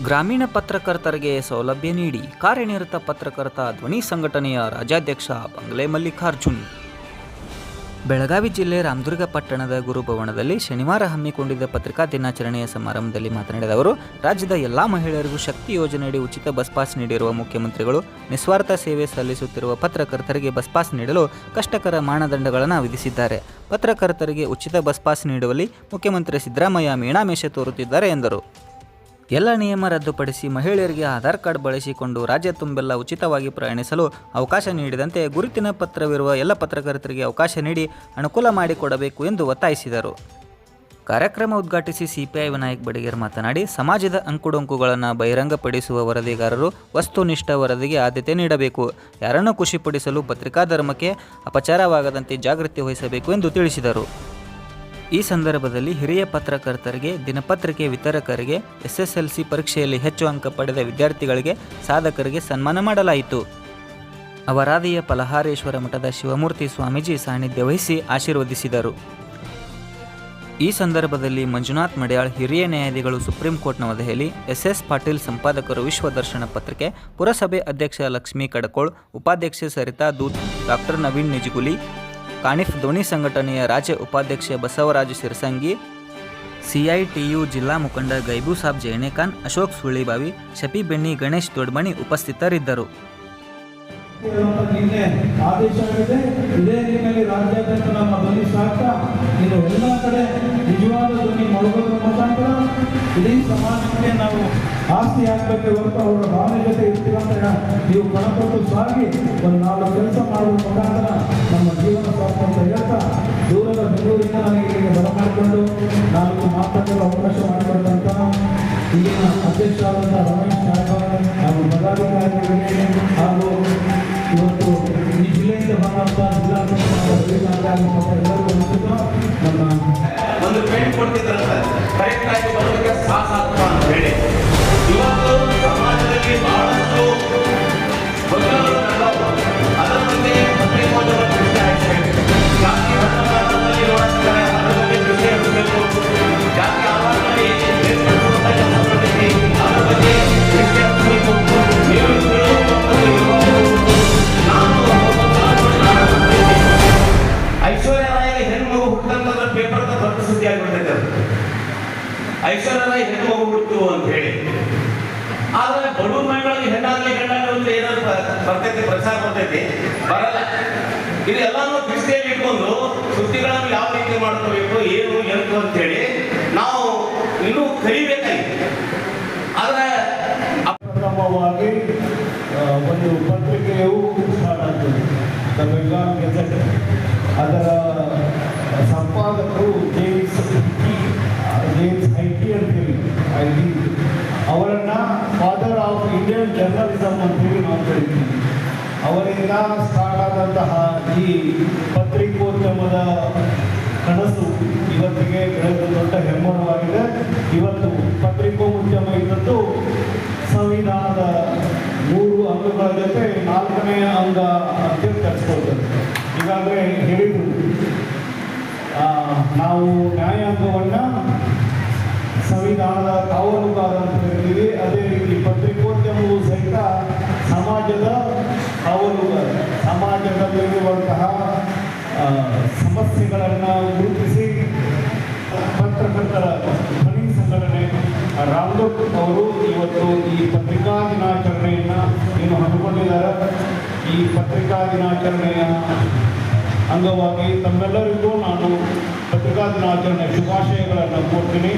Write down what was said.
ಗ್ರಾಮೀಣ ಪತ್ರಕರ್ತರಿಗೆ ಸೌಲಭ್ಯ ನೀಡಿ ಕಾರ್ಯನಿರತ ಪತ್ರಕರ್ತ ಧ್ವನಿ ಸಂಘಟನೆಯ ರಾಜ್ಯಾಧ್ಯಕ್ಷ ಬಂಗ್ಲೆ ಮಲ್ಲಿಕಾರ್ಜುನ್. ಬೆಳಗಾವಿ ಜಿಲ್ಲೆ ರಾಮದುರ್ಗ ಪಟ್ಟಣದ ಗುರುಭವನದಲ್ಲಿ ಶನಿವಾರ ಹಮ್ಮಿಕೊಂಡಿದ್ದ ಪತ್ರಿಕಾ ದಿನಾಚರಣೆಯ ಸಮಾರಂಭದಲ್ಲಿ ಮಾತನಾಡಿದ ಅವರು, ರಾಜ್ಯದ ಎಲ್ಲಾ ಮಹಿಳೆಯರಿಗೂ ಶಕ್ತಿ ಯೋಜನೆಯಡಿ ಉಚಿತ ಬಸ್ ಪಾಸ್ ನೀಡಿರುವ ಮುಖ್ಯಮಂತ್ರಿಗಳು, ನಿಸ್ವಾರ್ಥ ಸೇವೆ ಸಲ್ಲಿಸುತ್ತಿರುವ ಪತ್ರಕರ್ತರಿಗೆ ಬಸ್ ಪಾಸ್ ನೀಡಲು ಕಷ್ಟಕರ ಮಾನದಂಡಗಳನ್ನು ವಿಧಿಸಿದ್ದಾರೆ. ಪತ್ರಕರ್ತರಿಗೆ ಉಚಿತ ಬಸ್ ಪಾಸ್ ನೀಡುವಲ್ಲಿ ಮುಖ್ಯಮಂತ್ರಿ ಸಿದ್ದರಾಮಯ್ಯ ಮೀಣಾಮೇಷ ತೋರುತ್ತಿದ್ದಾರೆ ಎಂದರು. ಎಲ್ಲ ನಿಯಮ ರದ್ದುಪಡಿಸಿ ಮಹಿಳೆಯರಿಗೆ ಆಧಾರ್ ಕಾರ್ಡ್ ಬಳಸಿಕೊಂಡು ರಾಜ್ಯ ತುಂಬೆಲ್ಲ ಉಚಿತವಾಗಿ ಪ್ರಯಾಣಿಸಲು ಅವಕಾಶ ನೀಡಿದಂತೆ ಗುರುತಿನ ಪತ್ರವಿರುವ ಎಲ್ಲ ಪತ್ರಕರ್ತರಿಗೆ ಅವಕಾಶ ನೀಡಿ ಅನುಕೂಲ ಮಾಡಿಕೊಡಬೇಕು ಎಂದು ಒತ್ತಾಯಿಸಿದರು. ಕಾರ್ಯಕ್ರಮ ಉದ್ಘಾಟಿಸಿ ಸಿಪಿಐ ವಿನಾಯಕ್ ಬಡಿಗೇರ್ ಮಾತನಾಡಿ, ಸಮಾಜದ ಅಂಕುಡೊಂಕುಗಳನ್ನು ಬಹಿರಂಗಪಡಿಸುವ ವರದಿಗಾರರು ವಸ್ತುನಿಷ್ಠ ವರದಿಗೆ ಆದ್ಯತೆ ನೀಡಬೇಕು. ಯಾರನ್ನು ಖುಷಿಪಡಿಸಲು ಪತ್ರಿಕಾ ಧರ್ಮಕ್ಕೆ ಅಪಚಾರವಾಗದಂತೆ ಜಾಗೃತಿ ವಹಿಸಬೇಕು ಎಂದು ತಿಳಿಸಿದರು. ಈ ಸಂದರ್ಭದಲ್ಲಿ ಹಿರಿಯ ಪತ್ರಕರ್ತರಿಗೆ, ದಿನಪತ್ರಿಕೆ ವಿತರಕರಿಗೆ, ಎಸ್ಎಸ್ಎಲ್ಸಿ ಪರೀಕ್ಷೆಯಲ್ಲಿ ಹೆಚ್ಚು ಅಂಕ ಪಡೆದ ವಿದ್ಯಾರ್ಥಿಗಳಿಗೆ ಸಾಧಕರಿಗೆ ಸನ್ಮಾನ ಮಾಡಲಾಯಿತು. ಅವರಾದಿಯ ಫಲಹಾರೇಶ್ವರ ಮಠದ ಶಿವಮೂರ್ತಿ ಸ್ವಾಮೀಜಿ ಸಾನ್ನಿಧ್ಯ ವಹಿಸಿ ಆಶೀರ್ವದಿಸಿದರು. ಈ ಸಂದರ್ಭದಲ್ಲಿ ಮಂಜುನಾಥ್ ಮಡ್ಯಾಳ್, ಹಿರಿಯ ನ್ಯಾಯಾಧಿಗಳು supreme court Navadehali, S S Patil ಸಂಪಾದಕರು Vishwadarshana ಪತ್ರಿಕೆ, ಪುರಸಭೆ ಅಧ್ಯಕ್ಷ ಲಕ್ಷ್ಮೀ ಕಡಕೋಳ್, ಉಪಾಧ್ಯಕ್ಷೆ ಸರಿತಾ ದೂತ್, ಡಾಕ್ಟರ್ ನವೀನ್ ನಿಜಗುಲಿ ಕಾಣಿಫ್ ಧ್ವನಿ ಸಂಘಟನೆಯ ರಾಜ್ಯ ಉಪಾಧ್ಯಕ್ಷ ಬಸವರಾಜ ಸಿರಸಂಗಿ, ಸಿಐಟಿಯು ಜಿಲ್ಲಾ ಮುಖಂಡ ಗೈಬು ಸಾಬ್ ಜೈನೇಖಾನ್ ಅಶೋಕ್ ಸುಳಿಬಾವಿ ಶಫಿ ಬೆಣ್ಣಿ ಗಣೇಶ್ ದೊಡ್ಮಣಿ ಉಪಸ್ಥಿತರಿದ್ದರು. ನಮ್ಮ ಜೀವನ ಸಾಕು ಹೇಳ್ತಾ ದೂರದ ಬೆಂಗಳೂರಿಂದ ನನಗೆ ಇಲ್ಲಿಗೆ ಬರಮಾಡಿಕೊಂಡು ನಾಲ್ಕು ಮಾತನಾಡಲು ಅವಕಾಶ ಮಾಡಿಕೊಟ್ಟಂತ ಇಲ್ಲಿನ ಅಧ್ಯಕ್ಷರಾದಂಥ ರಮೇಶ್ ನಾಯಕ ಹಾಗೂ ಪದಾಧಿಕಾರಿಗಳಿಗೆ ಹಾಗೂ ಇವತ್ತು ಈ ಜಿಲ್ಲೆಯಿಂದ ಬಂದಂತ ಜಿಲ್ಲಾಧಿಕಾರಿ ಎಲ್ಲರಿಗೂ ನಮ್ಮ ಒಂದು ಪೇಂಟ್ ಕೊಡ್ತಿದ್ದಾರೆ ಕರೆಕ್ಟ್ ರಾಯ್ ಹೆಣ್ಣು ಹೋಗ್ಬಿಟ್ಟು ಅಂತ ಹೇಳಿ. ಆದ್ರೆ ಬಡವ ಮನೆಗಳಿಗೆ ಹೆಣ್ಣಾಗ್ಲಿ ಗಂಡಾಗ್ಲಿ ಅಂತ ಏನಾದ್ರು ಬರ್ತೈತಿ ಪ್ರಚಾರ ಬರ್ತೈತಿ? ಬರಲ್ಲ. ಇದು ಎಲ್ಲಾನು ದೃಷ್ಟಿಯಲ್ಲಿ ಇಟ್ಕೊಂಡು ಸುದ್ದಿಗಳನ್ನು ಯಾವ ರೀತಿ ಮಾಡ್ಕೋಬೇಕು, ಏನು ಎಂತು ಅಂತೇಳಿ ನಾವು ಇನ್ನೂ ಕಲಿಬೇಕಾಗಿದೆ ಆದ್ರೆ ಒಂದು ಪತ್ರಿಕೆಯು ಸ್ಟಾರ್ಟ್ ಆಗ್ತದೆ. ಅದರ ಜರ್ನಲಿಸಮ್ ಅಂತೇಳಿ ನಾವು ಕರಿತೀವಿ ಅವರಿಂದ ಸ್ಟಾರ್ಟ್ ಆದಂತಹ ಈ ಪತ್ರಿಕೋದ್ಯಮದ ಕನಸು ಇವತ್ತಿಗೆ ಬೆಳೆದ ದೊಡ್ಡ ಹೆಮ್ಮರವಾಗಿದೆ ಇವತ್ತು ಪತ್ರಿಕೋದ್ಯಮ ಇದ್ದದ್ದು ಸಂವಿಧಾನದ ಮೂರು ಅಂಗಗಳ ಜೊತೆ ನಾಲ್ಕನೇ ಅಂಗ ಅಂತೇಳಿ ಕರೆಸ್ಕೊಳ್ತದೆ ಈಗಾಗಲೇ ಹೇಳಿದ್ರು ನಾವು ನ್ಯಾಯಾಂಗವನ್ನು ಸಂವಿಧಾನದ ಕಾವಲುಗಾರ ಅಂತ ಹೇಳ್ತೀವಿ. ಅದೇ ರೀತಿ ಪತ್ರಿಕೆ ಸಮಾಜದ ಅವರು ಸಮಾಜದಲ್ಲಿರುವಂತಹ ಸಮಸ್ಯೆಗಳನ್ನು ಗುರುತಿಸಿ ಪತ್ರಕರ್ತರ ಧ್ವನಿ ಸಂಘಟನೆ ರಾಮದುರ್ಗ್ ಅವರು ಇವತ್ತು ಈ ಪತ್ರಿಕಾ ದಿನಾಚರಣೆಯನ್ನು ಏನು ಹಮ್ಮಿಕೊಂಡಿದ್ದಾರೆ. ಈ ಪತ್ರಿಕಾ ದಿನಾಚರಣೆಯ ಅಂಗವಾಗಿ ತಮ್ಮೆಲ್ಲರಿಗೂ ನಾನು ಪತ್ರಿಕಾ ದಿನಾಚರಣೆಯ ಶುಭಾಶಯಗಳನ್ನು ಕೊಡ್ತೀನಿ